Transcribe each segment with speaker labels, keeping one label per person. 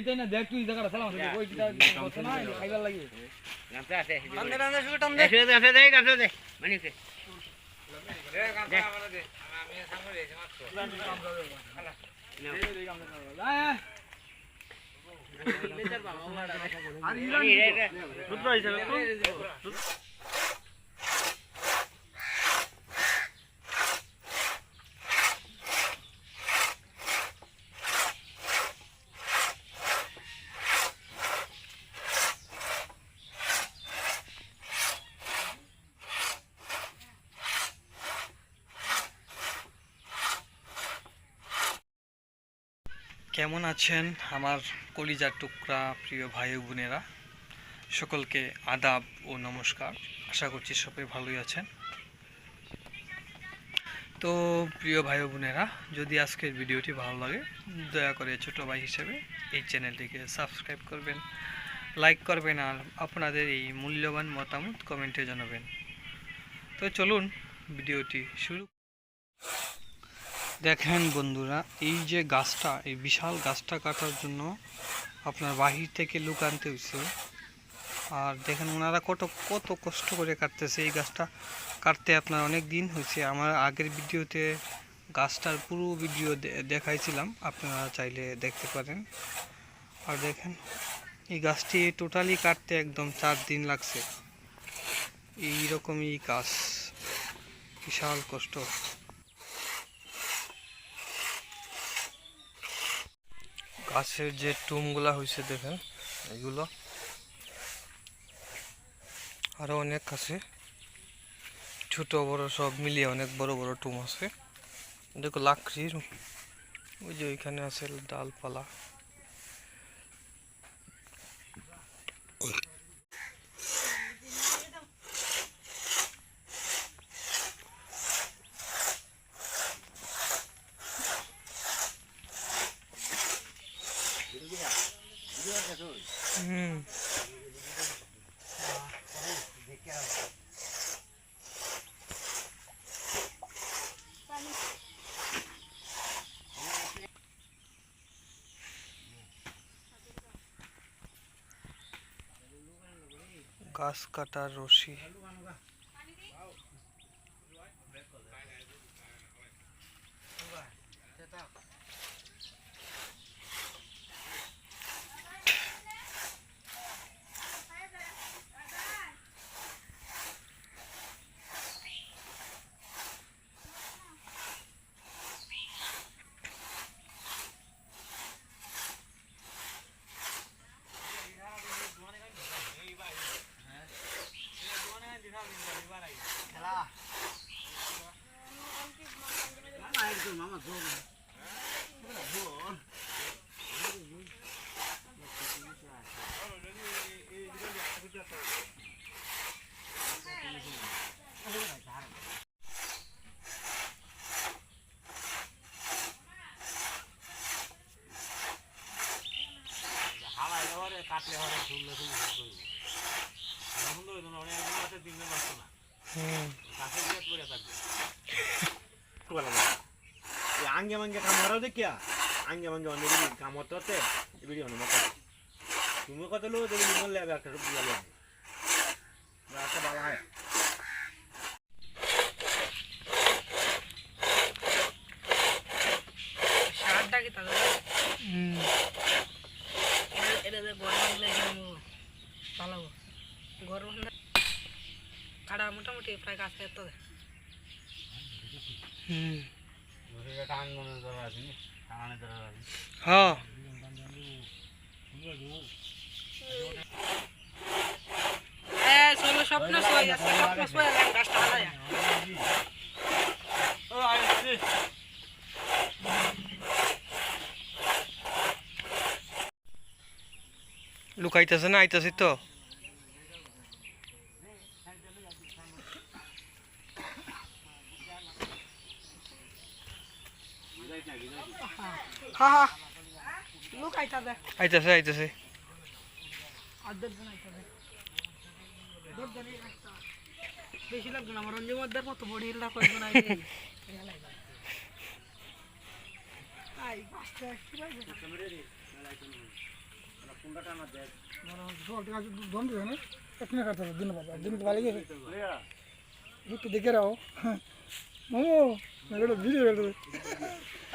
Speaker 1: এইটাই না দেখ তুই জায়গাটা সালাম আছে ওই কিটা কথা না খাইবার লাগে।
Speaker 2: গামছা আছে
Speaker 3: টান দে টান দে শুধু টান দে।
Speaker 2: গামছা দে গামছা দে গামছা দে। মানিকে
Speaker 1: আর ইরান
Speaker 3: রুদ্র হিসাবে
Speaker 4: কেমন আছেন আমার কলিজার টুকরা প্রিয় ভাই বোনেরা? সকলকে আদাব ও নমস্কার। আশা করছি সবাই ভালোই আছেন। তো প্রিয় ভাই বোনেরা, যদি আজকের ভিডিওটি ভালো লাগে, দয়া করে ছোট ভাই হিসেবে এই চ্যানেলটিকে সাবস্ক্রাইব করবেন, লাইক করবেন আর আপনাদের এই মূল্যবান মতামত কমেন্টে জানাবেন। তো চলুন ভিডিওটি শুরু দেখেন বন্ধুরা, এই যে গাছটা, এই বিশাল গাছটা কাটার জন্য আপনার বাহির থেকে লোক আনতে হয়েছে আর দেখেন ওনারা কত কত কষ্ট করে কাটতেছে এই গাছটা। কাটতে আপনার অনেক দিন হয়েছে আমার আগের ভিডিওতে গাছটার পুরো ভিডিও দেখাইছিলাম, আপনারা চাইলে দেখতে পারেন। আর দেখেন, এই গাছটি টোটালি কাটতে একদম চার দিন লাগছে। এই রকমই গাছ বিশাল কষ্ট। গাছের যে টুমগুলা হয়েছে দেখেন, এগুলো আরও অনেক আছে। ছোট, বড়, সব মিলিয়ে অনেক বড় বড় টুম আছে। দেখো লাকড়ির, ওই যে ওইখানে আছে ডালপালা হুম গাছ কাটার রশি। কাটলে
Speaker 3: হরে ঝুললে ঝুললে করবে এখন তো ওই জন্য অনেক কাছে বিরাট করে থাকবে। কত লো দেখি নিমল লাগবে একটা রূপ দিলাম। রাস্তা ভালো হয়।
Speaker 5: সারটা কি তাহলে?
Speaker 4: হুম
Speaker 5: এটা- এটা দিয়ে ঘর বাঁধলে কিন্তু ভালো হবে। ঘর বাঁধলে কাটা মোটামুটি প্রায় কাজ করতে হবে
Speaker 4: হুম। হ্যাঁ
Speaker 5: স্বপ্ন সই আছে স্বপ্ন সই গাছটা হারায়
Speaker 3: ও আইছি
Speaker 4: লুকাইতেছে না আইতাছি তো
Speaker 5: হ্যাঁ হ্যাঁ লোক
Speaker 4: আইতাছে। আইতাছে
Speaker 5: আইতাছে। বেশি লাগবে না আমার রঞ্জু মদ্দার মতো বড়ি হিল্লা করবে না আই বাস্তা কি
Speaker 1: লাগবে না। ক্যামেরা রে কোনটা না দেখ জল টাকা দেখে রাও। মামু ভিডিও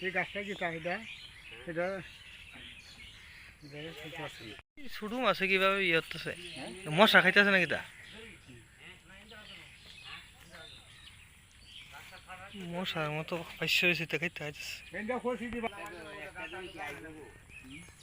Speaker 2: এই গাছটা
Speaker 1: কি চাহিদা এটা
Speaker 4: শুধু আছে। কীভাবে ইয়ে আছে হ্যাঁ? মশা খাইতেছে নাকি তা? মশার মতো পাইছে খাইতে খাইতেছে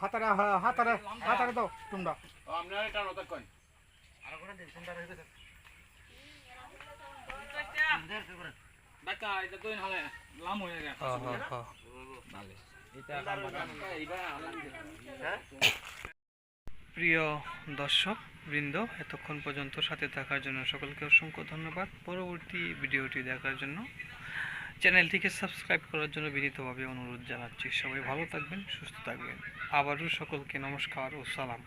Speaker 2: হাতারা
Speaker 3: হ্যাঁ,
Speaker 1: হাতারা হাতারা দাও তোমরা।
Speaker 2: আপনারা
Speaker 1: এটা
Speaker 4: নতক্ষণ প্রিয় দর্শক, বৃন্দ, এতক্ষণ পর্যন্ত সাথে থাকার জন্য সকলকে অসংখ্য ধন্যবাদ। পরবর্তী ভিডিওটি দেখার জন্য চ্যানেলটিকে সাবস্ক্রাইব করার জন্য বিনীতভাবে অনুরোধ জানাচ্ছি। সবাই ভালো থাকবেন, সুস্থ থাকবেন। আবারও সকলকে নমস্কার ও সালাম।